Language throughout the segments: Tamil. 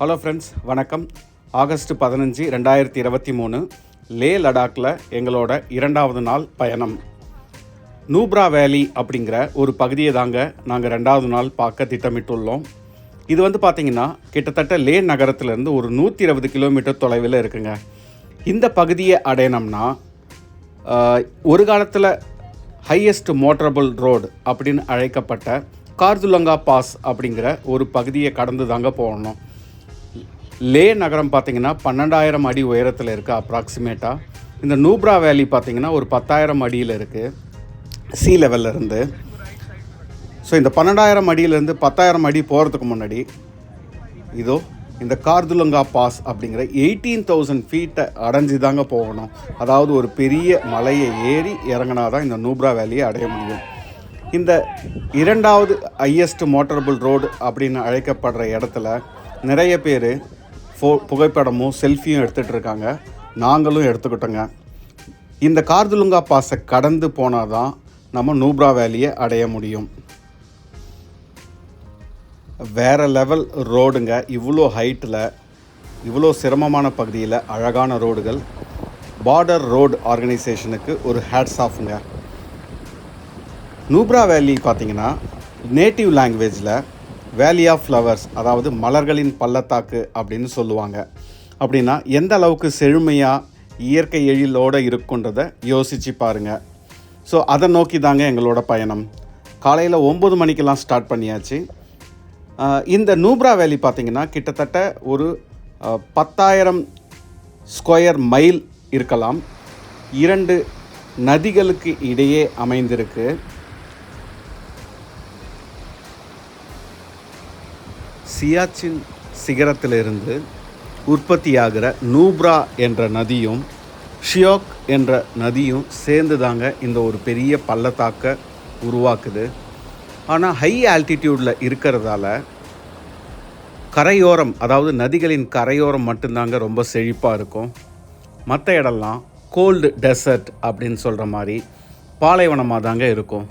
ஹலோ ஃப்ரெண்ட்ஸ் வணக்கம். ஆகஸ்ட் பதினஞ்சு ரெண்டாயிரத்தி இருபத்தி மூணு. லே லடாக்கில் எங்களோட இரண்டாவது நாள் பயணம். நூப்ரா வேலி அப்படிங்கிற ஒரு பகுதியை தாங்க நாங்கள் ரெண்டாவது நாள் பார்க்க திட்டமிட்டுள்ளோம். இது வந்து பார்த்திங்கன்னா கிட்டத்தட்ட லே நகரத்துலேருந்து ஒரு நூற்றி இருபது கிலோமீட்டர் தொலைவில் இருக்குங்க. இந்த பகுதியை அடையணும்னா ஒரு காலத்தில் ஹையஸ்ட் மோட்டரபிள் ரோடு அப்படின்னு அழைக்கப்பட்ட கார்துலங்கா பாஸ் அப்படிங்கிற ஒரு பகுதியை கடந்து தாங்க போகணும். லே நகரம் பார்த்தீங்கன்னா பன்னெண்டாயிரம் அடி உயரத்தில் இருக்குது அப்ராக்சிமேட்டாக இந்த நூப்ரா வேலி பார்த்திங்கன்னா ஒரு பத்தாயிரம் அடியில் இருக்குது சி லெவல்ல இருந்து. ஸோ இந்த பன்னெண்டாயிரம் அடியிலேருந்து பத்தாயிரம் அடி போகிறதுக்கு முன்னாடி இதோ இந்த கார்துலங்கா பாஸ் அப்படிங்கிற எயிட்டீன் தௌசண்ட் ஃபீட்டை அடைஞ்சு தாங்க போகணும். அதாவது ஒரு பெரிய மலையை ஏறி இறங்கினா தான் இந்த நூப்ரா வேலியை அடைய முடியும். இந்த இரண்டாவது ஹையஸ்ட் மோட்டரபிள் ரோடு அப்படின்னு அழைக்கப்படுற இடத்துல நிறைய பேர் ஃபோ புகைப்படமும் செல்ஃபியும் எடுத்துகிட்டு இருக்காங்க நாங்களும் எடுத்துக்கிட்டோங்க. இந்த கார்துலுங்கா பாஸை கடந்து போனால் தான் நம்ம நூப்ரா வேலியை அடைய முடியும். வேறு லெவல் ரோடுங்க இவ்வளோ ஹைட்டில் இவ்வளோ சிரமமான பகுதியில் அழகான ரோடுகள் பார்டர் ரோடு ஆர்கனைசேஷனுக்கு ஒரு ஹேட்ஸ் ஆஃப்ங்க நூப்ரா வேலி பார்த்தீங்கன்னா நேட்டிவ் லாங்குவேஜில் வேலி ஆஃப் ஃப்ளவர்ஸ் அதாவது மலர்களின் பள்ளத்தாக்கு அப்படின்னு சொல்லுவாங்க. அப்படின்னா எந்த அளவுக்கு செழுமையாக இயற்கை எழிலோடு இருக்குன்றதை யோசித்து பாருங்கள் ஸோ அதை நோக்கி தாங்க எங்களோட பயணம். காலையில் ஒம்பது மணிக்கெல்லாம் ஸ்டார்ட் பண்ணியாச்சு. இந்த நூப்ரா வேலி பார்த்தீங்கன்னா கிட்டத்தட்ட ஒரு பத்தாயிரம் ஸ்கொயர் மைல் இருக்கலாம். இரண்டு நதிகளுக்கு இடையே அமைந்திருக்கு. சியாச்சின் சிகரத்திலிருந்து உற்பத்தியாகிற நூப்ரா என்ற நதியும் ஷியோக் என்ற நதியும் சேர்ந்து தாங்க இந்த ஒரு பெரிய பள்ளத்தாக்கை உருவாக்குது. ஆனால் ஹை ஆல்டிடியூடில் இருக்கிறதால கரையோரம் அதாவது நதிகளின் கரையோரம் மட்டும்தாங்க ரொம்ப செழிப்பாக இருக்கும். மற்ற இடம்லாம் கோல்டு டெசர்ட் அப்படின்னு சொல்கிற மாதிரி பாலைவனமாக தாங்க இருக்கும்.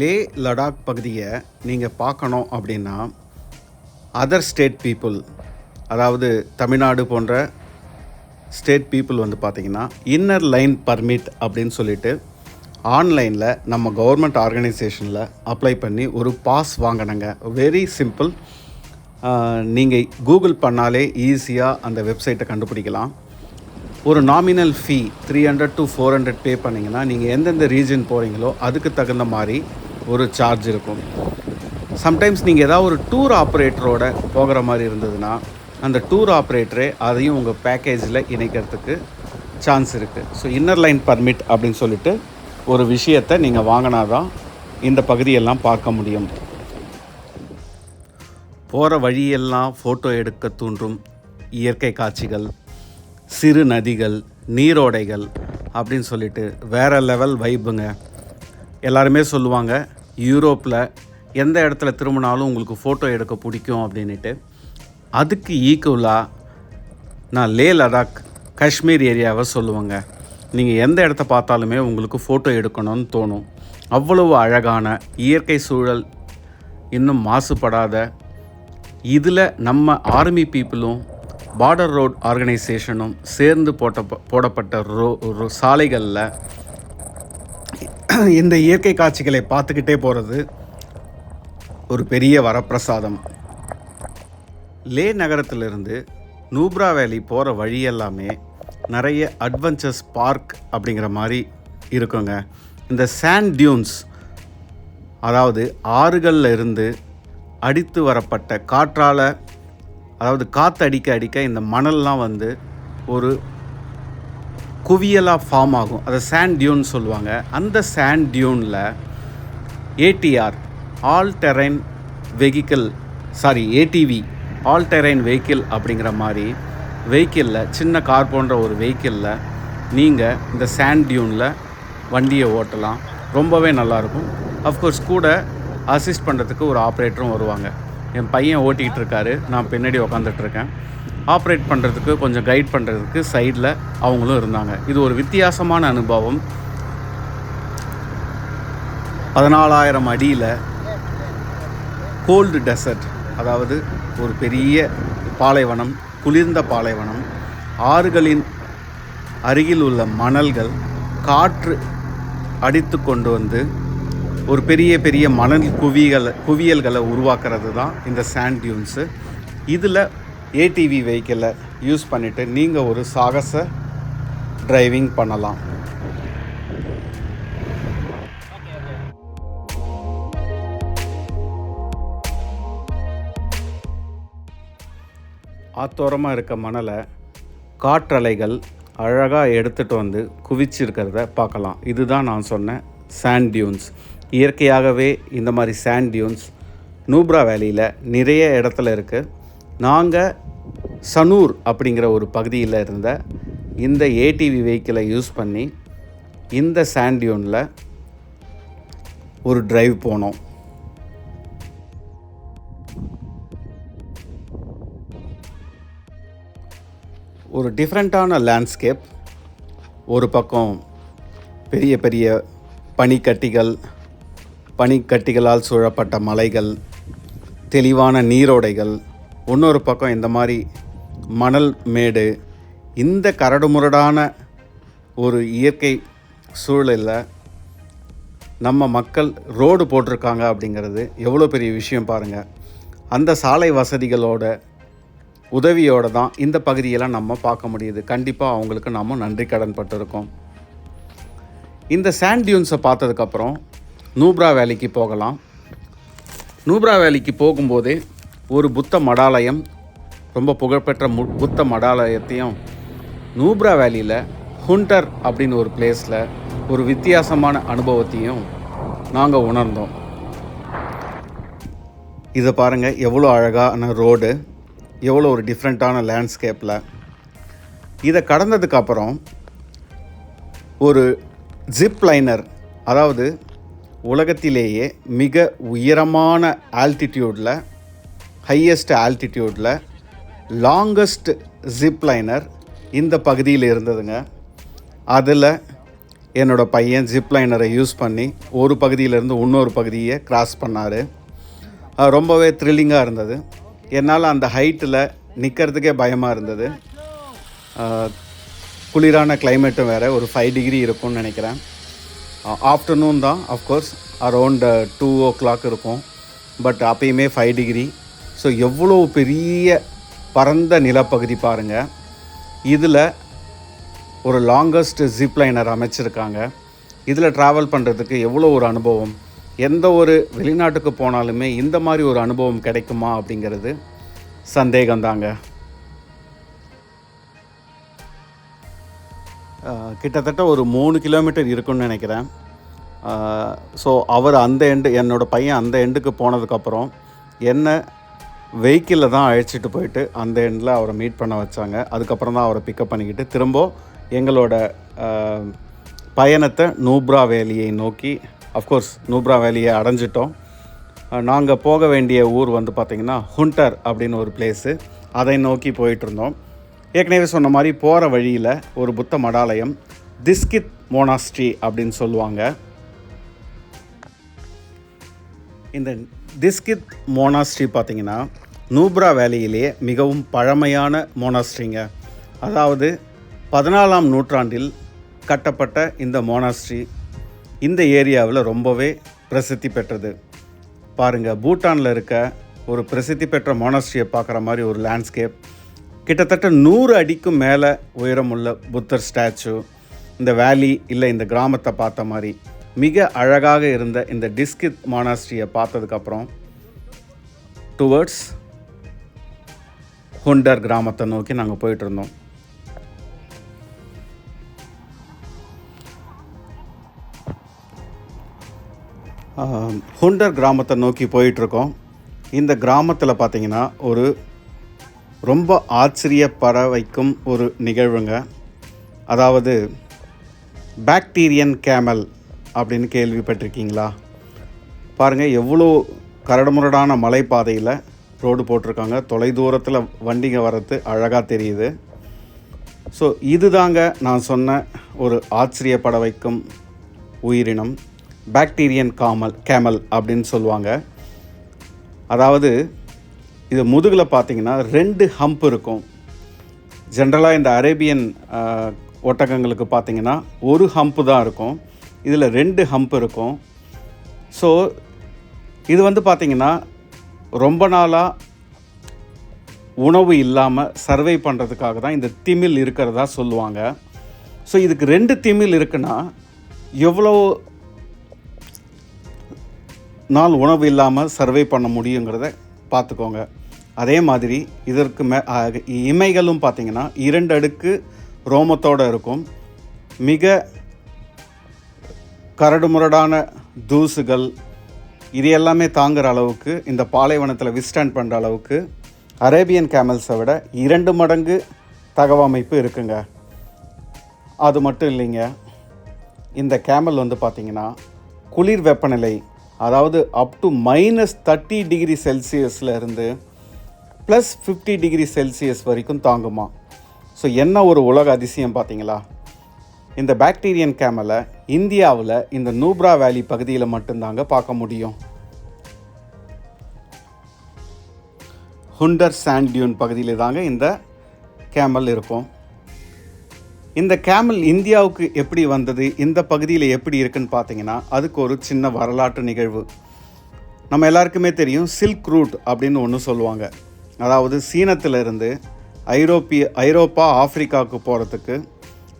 லே லடாக் பகுதியை நீங்கள் பார்க்கணும் அப்படின்னா அதர் ஸ்டேட் பீப்புள் அதாவது தமிழ்நாடு போன்ற ஸ்டேட் பீப்புள் வந்து பார்த்திங்கன்னா இன்னர் லைன் பர்மிட் அப்படின்னு சொல்லிட்டு ஆன்லைனில் நம்ம கவர்மெண்ட் ஆர்கனைசேஷனில் அப்ளை பண்ணி ஒரு பாஸ் வாங்கினங்க வெரி சிம்பிள் நீங்கள் கூகுள் பண்ணாலே ஈஸியாக அந்த வெப்சைட்டை கண்டுபிடிக்கலாம். ஒரு nominal fee three hundred to four hundred pay பண்ணிங்கன்னா நீங்கள் எந்தெந்த ரீஜன் போகிறீங்களோ அதுக்கு தகுந்த மாதிரி ஒரு சார்ஜ் இருக்கும். சம்டைம்ஸ் நீங்கள் ஏதாவது ஒரு டூர் ஆப்ரேட்டரோட போகிற மாதிரி இருந்ததுன்னா அந்த டூர் ஆப்ரேட்டரே அதையும் உங்கள் பேக்கேஜில் இணைக்கிறதுக்கு சான்ஸ் இருக்குது ஸோ இன்னர் லைன் பர்மிட் அப்படின்னு சொல்லிட்டு ஒரு விஷயத்தை நீங்கள் வாங்கினா தான் இந்த பகுதியெல்லாம் பார்க்க முடியும். போகிற வழியெல்லாம் ஃபோட்டோ எடுக்க தூண்டும் இயற்கை காட்சிகள் சிறு நதிகள் நீரோடைகள் அப்படின்னு சொல்லிட்டு வேறு லெவல் வைப்புங்க எல்லாருமே சொல்லுவாங்க யூரோப்பில் எந்த இடத்துல திரும்பினாலும் உங்களுக்கு ஃபோட்டோ எடுக்க பிடிக்கும் அப்படின்ட்டு அதுக்கு ஈக்குவலாக நான் லே லடாக் காஷ்மீர் ஏரியாவை சொல்லுவேங்க. நீங்கள் எந்த இடத்த பார்த்தாலுமே உங்களுக்கு ஃபோட்டோ எடுக்கணும்னு தோணும். அவ்வளவு அழகான இயற்கை சூழல் இன்னும் மாசுபடாத இதில் நம்ம ஆர்மி பீப்புளும் பார்டர் ரோட் ஆர்கனைசேஷனும் சேர்ந்து போட்ட போடப்பட்ட ரோ ரோ- சாலைகளில் இந்த இயற்கை காட்சிகளை பார்த்துக்கிட்டே போகிறது ஒரு பெரிய வரப்பிரசாதம். லே நகரத்திலிருந்து நூப்ரா வேலி போகிற வழி எல்லாமே நிறைய அட்வென்ச்சர்ஸ் பார்க் அப்படிங்கிற மாதிரி இருக்குங்க. இந்த சாண்ட் டியூன்ஸ் அதாவது ஆறுகளில் இருந்து அடித்து வரப்பட்ட காற்றால் அதாவது காற்று அடிக்க அடிக்க இந்த மணல்லாம் வந்து ஒரு குவியலாக ஃபார்ம் ஆகும். அதை சாண்ட் டியூன் சொல்லுவாங்க. அந்த sand டியூனில் ATR all terrain vehicle sorry ATV all terrain vehicle அப்படிங்கிற மாதிரி வெஹிக்கிளில் சின்ன கார் போன்ற ஒரு வெஹிக்கிளில் நீங்கள் இந்த சாண்ட் டியூனில் வண்டியை ஓட்டலாம். ரொம்பவே நல்லாயிருக்கும் அஃப்கோர்ஸ் கூட அசிஸ்ட் பண்ணுறதுக்கு ஒரு ஆப்ரேட்டரும் வருவாங்க. என் பையன் ஓட்டிக்கிட்டு இருக்காரு நான் பின்னாடி உக்காந்துட்ருக்கேன். ஆப்ரேட் பண்ணுறதுக்கு கொஞ்சம் கைட் பண்ணுறதுக்கு சைடில் அவங்களும் இருந்தாங்க. இது ஒரு வித்தியாசமான அனுபவம். பதினாலாயிரம் அடியில் கோல்டு டெசர்ட் அதாவது ஒரு பெரிய பாலைவனம் குளிர்ந்த பாலைவனம் ஆறுகளின் அருகில் உள்ள மணல்கள் காற்று அடித்து கொண்டு வந்து ஒரு பெரிய பெரிய மணல் குவிகளை குவியல்களை உருவாக்குறது தான் இந்த சாண்ட் டியூன்ஸு இதில் ஏடிவி வெஹிக்கிளை யூஸ் பண்ணிவிட்டு நீங்கள் ஒரு சாகச டிரைவிங் பண்ணலாம். ஆத்தோரமாக இருக்க மணலை காற்றலைகள் அழகாக எடுத்துகிட்டு வந்து குவிச்சிருக்கிறத பார்க்கலாம். இதுதான் நான் சொன்ன சாண்ட் டியூன்ஸ் இயற்கையாகவே இந்த மாதிரி சாண்ட் டியூன்ஸ் நூப்ரா வேலியில் நிறைய இடத்துல இருக்குது நாங்கள் சனூர் அப்படிங்கிற ஒரு பகுதியில் இருந்த இந்த ஏடிவி வெஹிக்கிளை யூஸ் பண்ணி இந்த சாண்ட் டியூனில் ஒரு டிரைவ் போனோம். ஒரு டிஃப்ரெண்ட்டான லேண்ட்ஸ்கேப் ஒரு பக்கம் பெரிய பெரிய பனிக்கட்டிகள் பனிக்கட்டிகளால் சூழப்பட்ட மலைகள் தெளிவான நீரோடைகள் இன்னொரு பக்கம் இந்த மாதிரி மணல் மேடு இந்த கரடுமுரடான ஒரு இயற்கை சூழலில் நம்ம மக்கள் ரோடு போட்டிருக்காங்க அப்படிங்கிறது எவ்வளோ பெரிய விஷயம் பாருங்கள் அந்த சாலை வசதிகளோட உதவியோடு தான் இந்த பகுதியெல்லாம் நம்ம பார்க்க முடியுது. கண்டிப்பாக அவங்களுக்கு நம்ம நன்றி கடன் பட்டிருக்கோம். இந்த சாண்ட் டியூன்ஸை பார்த்ததுக்கப்புறம் நூப்ரா வேலிக்கு போகலாம். நூப்ரா வேலிக்கு போகும்போதே ஒரு புத்த மடாலயம் ரொம்ப புகழ்பெற்ற மு புத்த மடாலயத்தையும் நூப்ரா வேலியில் ஹுண்டர் அப்படின்னு ஒரு பிளேஸில் ஒரு வித்தியாசமான அனுபவத்தையும் நாங்கள் உணர்ந்தோம். இதை பாருங்கள் எவ்வளோ அழகான ரோடு எவ்வளோ ஒரு டிஃப்ரெண்ட்டான லேண்ட்ஸ்கேப்பில் இதை கடந்ததுக்கப்புறம் ஒரு ஜிப் லைனர் அதாவது உலகத்திலேயே மிக உயரமான ஆல்டிடியூடில் ஹையஸ்ட் ஆல்டிடியூடில் லாங்கஸ்ட் ஜிப் லைனர் இந்த பகுதியில் இருந்ததுங்க. அதில் என்னோடய பையன் ஜிப் லைனரை யூஸ் பண்ணி ஒரு பகுதியிலேருந்து இன்னொரு பகுதியை கிராஸ் பண்ணார். ரொம்பவே த்ரில்லிங்காக இருந்தது. என்னால் அந்த ஹைட்டில் நிற்கிறதுக்கே பயமாக இருந்தது. குளிரான கிளைமேட்டும் வேறு ஒரு ஃபைவ் டிகிரி இருக்கும்னு நினைக்கிறேன். ஆஃப்டர்நூன் தான் of course around two o'clock இருக்கும். பட் அப்பயுமே ஃபைவ் டிகிரி ஸோ எவ்வளோ பெரிய பரந்த நிலப்பகுதி பாருங்கள் இதில் ஒரு லாங்கஸ்ட் ஜிப் லைனர் அமைச்சிருக்காங்க. இதில் ட்ராவல் பண்ணுறதுக்கு எவ்வளோ ஒரு அனுபவம்? எந்த ஒரு வெளிநாட்டுக்கு போனாலுமே இந்த மாதிரி ஒரு அனுபவம் கிடைக்குமா அப்படிங்கிறது சந்தேகம்தாங்க. கிட்டத்தட்ட ஒரு மூணு கிலோமீட்டர் இருக்குன்னு நினைக்கிறேன். ஸோ அவர் அந்த எண்டு என்னோடய பையன் அந்த எண்டுக்கு போனதுக்கப்புறம் என்ன வெஹிக்கிளில் தான் அழைச்சிட்டு போயிட்டு அந்த எண்டில் அவரை மீட் பண்ண வச்சாங்க. அதுக்கப்புறம் தான் அவரை பிக்கப் பண்ணிக்கிட்டு திரும்ப எங்களோட பயணத்தை நூப்ரா வேலியை நோக்கி அஃப்கோர்ஸ் நூப்ரா வேலியை அடைஞ்சிட்டோம். நாங்கள் போக வேண்டிய ஊர் வந்து பார்த்திங்கன்னா ஹுண்டர் அப்படின்னு ஒரு பிளேஸு அதை நோக்கி போயிட்டுருந்தோம் ஏற்கனவே சொன்ன மாதிரி போகிற வழியில் ஒரு புத்த மடாலயம் திஸ்கித் மோனாஸ்ட்ரி அப்படின்னு சொல்லுவாங்க. இந்த திஸ்கித் மோனாஸ்ட்ரி பார்த்திங்கன்னா நூப்ரா வேலையிலேயே மிகவும் பழமையான மோனாஸ்ட்ரிங்க. அதாவது பதினாலாம் நூற்றாண்டில் கட்டப்பட்ட இந்த மோனாஸ்ட்ரி இந்த ஏரியாவில் ரொம்பவே பிரசித்தி பெற்றது. பாருங்கள் பூட்டானில் இருக்க ஒரு பிரசித்தி பெற்ற மோனாஸ்ட்ரியை பார்க்குற மாதிரி ஒரு லேண்ட்ஸ்கேப் கிட்டத்தட்ட நூறு அடிக்கும் மேலே உயரமுள்ள புத்தர் ஸ்டாச்சு இந்த வேலி இல்லை இந்த கிராமத்தை பார்த்த மாதிரி மிக அழகாக இருந்த இந்த டிஸ்கித் மானாஸ்ட்ரியை பார்த்ததுக்கப்புறம் டுவர்ட்ஸ் ஹுண்டர் கிராமத்தை நோக்கி நாங்கள் போயிட்டுருந்தோம் ஹுண்டர் கிராமத்தை நோக்கி போயிட்டுருக்கோம் இந்த கிராமத்தில் பார்த்தீங்கன்னா ஒரு ரொம்ப ஆச்சரியப்பட வைக்கும் ஒரு நிகழ்வுங்க. அதாவது பாக்டீரியன் கேமல் அப்படின்னு கேள்விப்பட்டிருக்கீங்களா? பாருங்கள் எவ்வளோ கரடுமுரடான மலைப்பாதையில் ரோடு போட்டிருக்காங்க. தொலைதூரத்தில் வண்டிங்க வர்றது அழகாக தெரியுது. ஸோ இதுதாங்க நான் சொன்ன ஒரு ஆச்சரியப்பட வைக்கும் உயிரினம். பாக்டீரியன் காமல் கேமல் அப்படின்னு சொல்லுவாங்க. அதாவது இது முதுகில் பார்த்தீங்கன்னா ரெண்டு ஹம்ப் இருக்கும். ஜென்ரலாக இந்த அரேபியன் ஒட்டகங்களுக்கு பார்த்தீங்கன்னா ஒரு ஹம்ப் தான் இருக்கும். இதில் ரெண்டு ஹம்ப் இருக்கும். ஸோ இது வந்து பார்த்திங்கன்னா ரொம்ப நாளாக உணவு இல்லாமல் சர்வை பண்ணுறதுக்காக தான் இந்த திமில் இருக்கிறதா சொல்லுவாங்க. ஸோ இதுக்கு ரெண்டு திமில் இருக்குன்னா எவ்வளோ நாள் உணவு இல்லாமல் சர்வை பண்ண முடியுங்கிறத பார்த்துக்கோங்க. அதே மாதிரி இதற்கு மே இமைகளும் பார்த்தீங்கன்னா இரண்டு அடுக்கு ரோமத்தோடு இருக்கும். மிக கரடுமுரடான தூசுகள் இது எல்லாமே தாங்குகிற அளவுக்கு இந்த பாலைவனத்தில் விஸ்டாண்ட் பண்ணுற அளவுக்கு அரேபியன் கேமல்ஸை விட இரண்டு மடங்கு தகவமைப்பு இருக்குங்க. அது மட்டும் இல்லைங்க. இந்த கேமல் வந்து பார்த்திங்கன்னா குளிர் வெப்பநிலை அதாவது up to minus thirty degree செல்சியஸில் இருந்து ப்ளஸ் ஃபிஃப்டி டிகிரி செல்சியஸ் வரைக்கும் தாங்குமா? ஸோ என்ன ஒரு உலக அதிசயம் பார்த்தீங்களா? இந்த பாக்டீரியன் கேமலை இந்தியாவில் இந்த நூப்ரா வேலி பகுதியில் மட்டும்தாங்க பார்க்க முடியும். ஹுண்டர் சாண்ட் டியூன் பகுதியில் தாங்க இந்த கேமல் இருக்கும். இந்த கேமல் இந்தியாவுக்கு எப்படி வந்தது? இந்த பகுதியில் எப்படி இருக்குன்னு பார்த்தீங்கன்னா அதுக்கு ஒரு சின்ன வரலாற்று நிகழ்வு. நம்ம எல்லாருக்குமே தெரியும் சில்க் ரூட் அப்படின்னு ஒன்று சொல்லுவாங்க. அதாவது சீனத்திலிருந்து ஐரோப்பிய ஐரோப்பா ஆப்பிரிக்காவுக்கு போகிறதுக்கு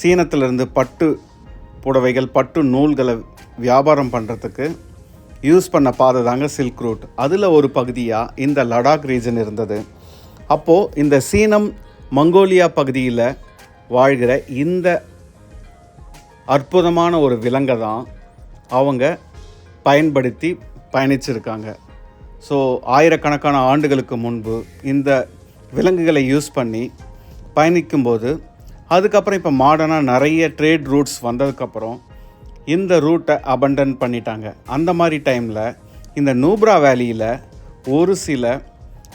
சீனத்திலிருந்து பட்டு புடவைகள் பட்டு நூல்களை வியாபாரம் பண்ணுறதுக்கு யூஸ் பண்ண பாதை தாங்க சில்க் ரூட் அதில் ஒரு பகுதியாக இந்த லடாக் ரீஜன் இருந்தது. அப்போது இந்த சீனம் மங்கோலியா பகுதியில் வாழ்கிற இந்த அற்புதமான ஒரு விலங்கை தான் அவங்க பயன்படுத்தி பயணிச்சிருக்காங்க. ஸோ ஆயிரக்கணக்கான ஆண்டுகளுக்கு முன்பு இந்த விலங்குகளை யூஸ் பண்ணி பயணிக்கும்போது அதுக்கப்புறம் இப்போ மாடர்னாக நிறைய ட்ரேட் ரூட்ஸ் வந்ததுக்கப்புறம் இந்த ரூட்டை அபண்டன் பண்ணிட்டாங்க. அந்த மாதிரி டைமில் இந்த நூப்ரா வேலியில் ஒரு சில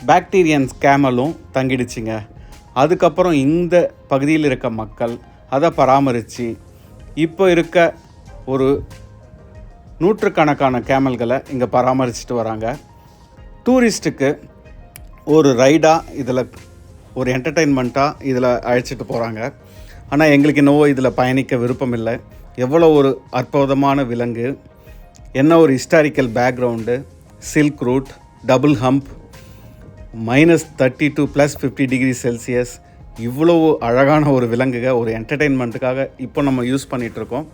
பாக்டீரியன்ஸ் கேமலும் தங்கிடுச்சுங்க. அதுக்கப்புறம் இந்த பகுதியில் இருக்க மக்கள் அதை பராமரித்து இப்போ இருக்க ஒரு நூற்றுக்கணக்கான கேமல்களை இங்கே பராமரிச்சுட்டு வராங்க. டூரிஸ்ட்டுக்கு ஒரு ரைடாக இதில் ஒரு என்டர்டெயின்மெண்ட்டாக இதில் அழைச்சிட்டு போகிறாங்க ஆனால் எங்களுக்கு என்னவோ இதில் பயணிக்க விருப்பம் இல்லை எவ்வளோ ஒரு அற்புதமான விலங்கு. என்ன ஒரு historical background silk route double hump minus thirty to plus fifty degree Celsius இவ்வளோ அழகான ஒரு விலங்குக ஒரு என்டர்டெயின்மெண்ட்டுக்காக இப்போ நம்ம யூஸ் பண்ணிகிட்ருக்கோம்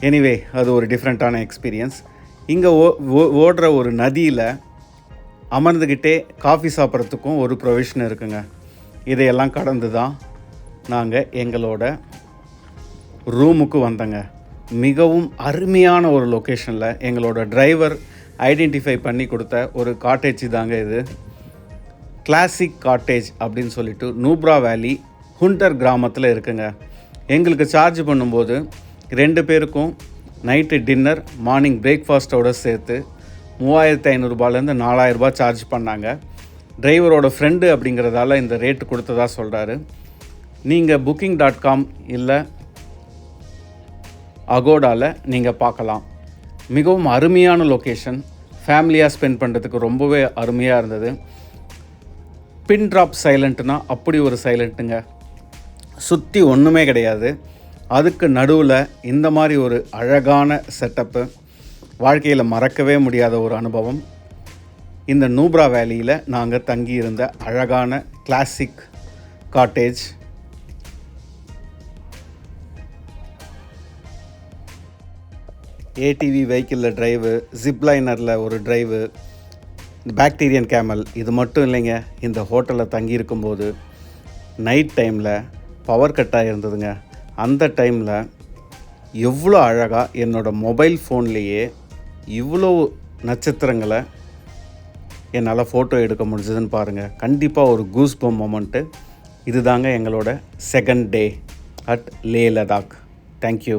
எனிவே அது ஒரு டிஃப்ரெண்ட்டான எக்ஸ்பீரியன்ஸ் இங்கே ஓ ஓ- ஓடுற ஒரு நதியில் அமர்ந்துக்கிட்டே காஃபி சாப்பிட்றதுக்கும் ஒரு ப்ரொவிஷன் இருக்குங்க. இதையெல்லாம் கடந்து தான் நாங்கள் எங்களோட ரூமுக்கு வந்தோங்க. மிகவும் அருமையான ஒரு லொக்கேஷனில் எங்களோட டிரைவர் ஐடென்டிஃபை பண்ணி கொடுத்த ஒரு காட்டேஜ் தாங்க இது. கிளாசிக் காட்டேஜ் அப்படின்னு சொல்லிட்டு நூப்ரா வேலி ஹுண்டர் கிராமத்தில் இருக்குங்க. எங்களுக்கு சார்ஜ் பண்ணும்போது ரெண்டு பேருக்கும் நைட்டு டின்னர் மார்னிங் பிரேக்ஃபாஸ்ட்டோடு சேர்த்து மூவாயிரத்து ஐநூறுரூபாலேருந்து நாலாயிரரூபா சார்ஜ் பண்ணாங்க. டிரைவரோட ஃப்ரெண்டு அப்படிங்கிறதால இந்த ரேட்டு கொடுத்ததா சொல்கிறாரு நீங்கள் புக்கிங் டாட் காம் இல்லை அகோடாவில் நீங்கள் பார்க்கலாம். மிகவும் அருமையான லொக்கேஷன் ஃபேமிலியாக ஸ்பெண்ட் பண்ணுறதுக்கு ரொம்பவே அருமையாக இருந்தது. பின் ட்ராப் சைலண்ட்னா அப்படி ஒரு சைலண்ட்டுங்க சுற்றி ஒன்றுமே கிடையாது. அதுக்கு நடுவில் இந்த மாதிரி ஒரு அழகான செட்டப்பு வாழ்க்கையில் மறக்கவே முடியாத ஒரு அனுபவம். இந்த நூப்ரா வேலியில் நாங்கள் தங்கியிருந்த அழகான கிளாசிக் காட்டேஜ் ஏடிவி வெஹிக்கிளில் ட்ரைவு ஜிப்லைனரில் ஒரு ட்ரைவு பாக்டீரியன் கேமல் இது மட்டும் இல்லைங்க இந்த ஹோட்டலில் தங்கியிருக்கும்போது நைட் டைமில் பவர் கட்டாக இருந்ததுங்க அந்த டைமில் எவ்வளோ அழகாக என்னோடய மொபைல் ஃபோன்லேயே இவ்வளோ நட்சத்திரங்களை என்னால் ஃபோட்டோ எடுக்க முடிஞ்சதுன்னு பாருங்கள் கண்டிப்பாக ஒரு கூஸ் பம் மொமெண்ட்டு இதுதாங்க எங்களோட second day at Leh Ladakh thank you